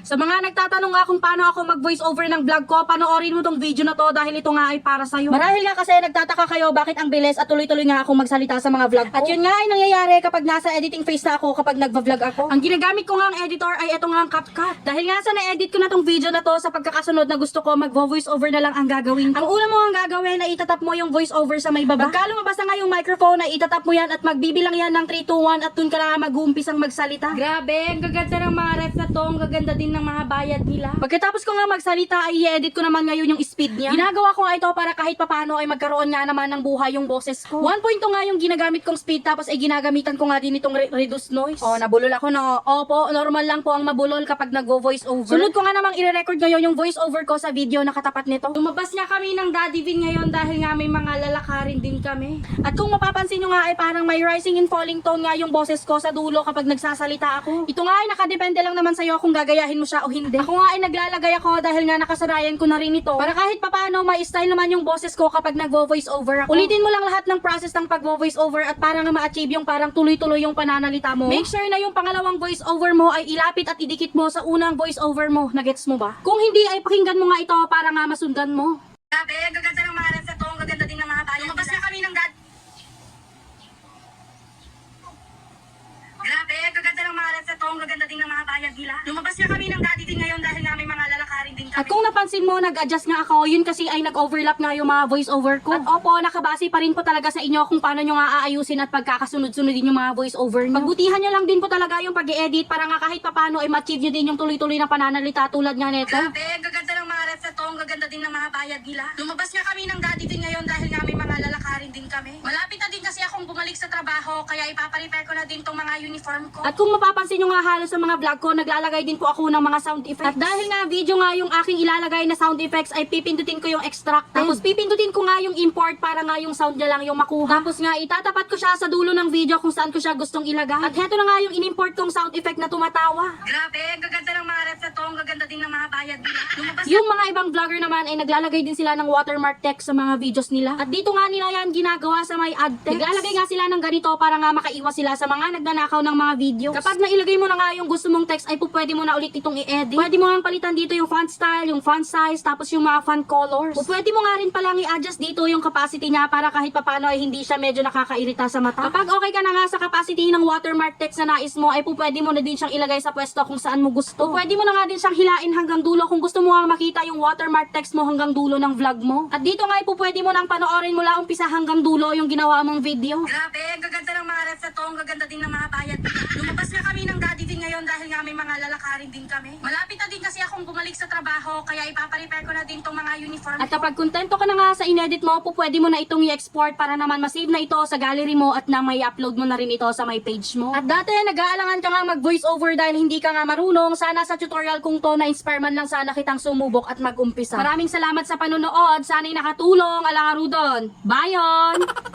Sa mga nagtatanong nga kung paano ako mag-voice over ng vlog ko, panoorin mo tong video na to dahil ito nga ay para sa'yo. Marahil nga kasi nagtataka kayo bakit ang bilis at tuloy-tuloy nga akong magsalita sa mga vlog ko. At yun nga ay nangyayari kapag nasa editing phase na ako kapag nagva-vlog ako. Ang ginagamit ko nga ang editor ay ito nga ang CapCut. Dahil nga sa na-edit ko na tong video na to sa pagkakasunod na gusto ko mag-voice over na lang ang gagawin ko. Ang una mo ang gagawin ay itatap mo yung voice over sa may baba. Pagka lumabas na nga yung microphone ay itatap mo yan at magbibilang yan ng 3, 2, 1 at dun ka na mag-uumpisang magsalita. Grabe, ang gaganda ng mga ref na to, ang gaganda din ng mga bayad nila. Pagkatapos ko nga magsalita ay i-edit ko naman ngayon yung speed niya. Ginagawa ko nga ito para kahit papano ay magkaroon nga naman ng buhay yung boses ko. 1.2 nga yung ginagamit kong speed tapos ay ginagamitan ko nga din itong re- reduced noise. Oh, nabulol ako no. Opo, normal lang po ang mabulol kapag nagvo-voice over. Sunod ko nga namang i-record ngayon yung voice over ko sa video na katapat nito. Lumabas nga kami ng Daddy Vin ngayon dahil nga may mga lalakarin din kami. At kung mapapansin nyo nga ay parang may rising and falling tone nga yung boses ko sa dulo kapag nagsasalita ako. Ito nga ay nakadepende lang naman sa'yo kung gagayahin mo siya o hindi. Ako nga ay naglalagay ako dahil nga nakasanayan ko na rin ito. Para kahit papano may style naman yung boses ko kapag nagvo-voice over ako. Ulitin mo lang lahat ng process ng pag-voice over at para nga ma-achieve yung parang tuloy-tuloy yung pananalita mo. Make sure na yung pangalawang voice over mo ay ilapit at idikit mo sa unang voice over mo. Nagets mo ba? Kung hindi ay pakinggan mo nga ito para nga masundan mo. Grabe, gaganda ng mga ref na to, ang gaganda din ng mga tayo. Lumabas na kami ng dad. Grabe, ang gaganda ng mga ref na to, ang gaganda din ng mga bayad nila. Lumabas na kami ng daddy din ngayon dahil nga may mga lalakarin din kami. At kung napansin mo, nag-adjust nga ako, yun kasi ay nag-overlap nga yung mga voice over ko. At opo, nakabase pa rin po talaga sa inyo kung paano nyo nga aayusin at pagkakasunod-sunodin yung mga voice over nyo. Pagbutihan nyo lang din po talaga yung pag edit para nga kahit papano ay ma-achieve nyo din yung tuloy-tuloy na pananalita tulad nga nito. Grabe, ang gaganda ng mga ref na to, ang gaganda din ng mga bayad nila. Lumabas nga kami ng daddy din ngayon dahil nga may mga lalakarin din kami. Malapit na din kasi akong bumalik sa trabaho, kaya ipaparepair ko na din tong mga uniform ko. At kung mapapansin nyo nga halos sa mga vlog ko, naglalagay din po ako ng mga sound effects. At dahil nga video nga yung aking ilalagay na sound effects ay pipindutin ko yung extract. Tapos pipindutin ko nga yung import para nga yung sound niya lang yung makuha. Tapos nga itatapat ko siya sa dulo ng video kung saan ko siya gustong ilagay. At heto na nga yung inimport kong sound effect na tumatawa. Grabe, ang gaganda ng mga reps na to, ang gaganda din ng mga bayad nila. yung mga ibang vlogger naman ay naglalagay din sila ng watermark text sa mga videos nila. At dito nga nila yan ginagawa sa may ad text. Naglalagay nga sila ng ganito para nga makaiwas sila sa mga nagnanakaw ng mga videos. Kapag nailagay mo na nga yung gusto mong text ay po pwede mo na ulit itong i-edit. Pwede mo nga palitan dito yung font style, yung font size, tapos yung mga font colors. O pwede mo nga rin palang i-adjust dito yung capacity niya para kahit papano ay hindi siya medyo nakakairita sa mata. Kapag okay ka na nga sa capacity ng watermark text na nais mo, ay po pwede mo na din siyang ilagay sa pwesto kung saan mo gusto. O pwede mo na nga din siyang hilain hanggang dulo kung gusto mo nga makita yung watermark text mo hanggang dulo ng vlog mo. At dito nga po pwede mo nang panoorin mula umpisa hanggang dulo yung ginawa mong video. Grabe, ang gaganda ng mga refs na to, ang gaganda din ng mga bayad. Lumabas na kami ng daddy din ngayon dahil nga may mga lalakarin din kami. Malapit na din kasi akong bumalik sa trabaho, kaya ipaparepair ko na din tong mga uniform At kapag kontento ka na nga sa inedit mo, po pwede mo na itong i-export para naman masave na ito sa gallery mo at na may upload mo na rin ito sa may page mo. At dati, nag-aalangan ka nga mag-voice over dahil hindi ka nga marunong. Sana sa tutorial kung to, na-inspire man lang sana kitang sumubok at mag-umpisa. Maraming salamat sa panonood. Sana'y nakatulong. Alang Arudon. Bayon!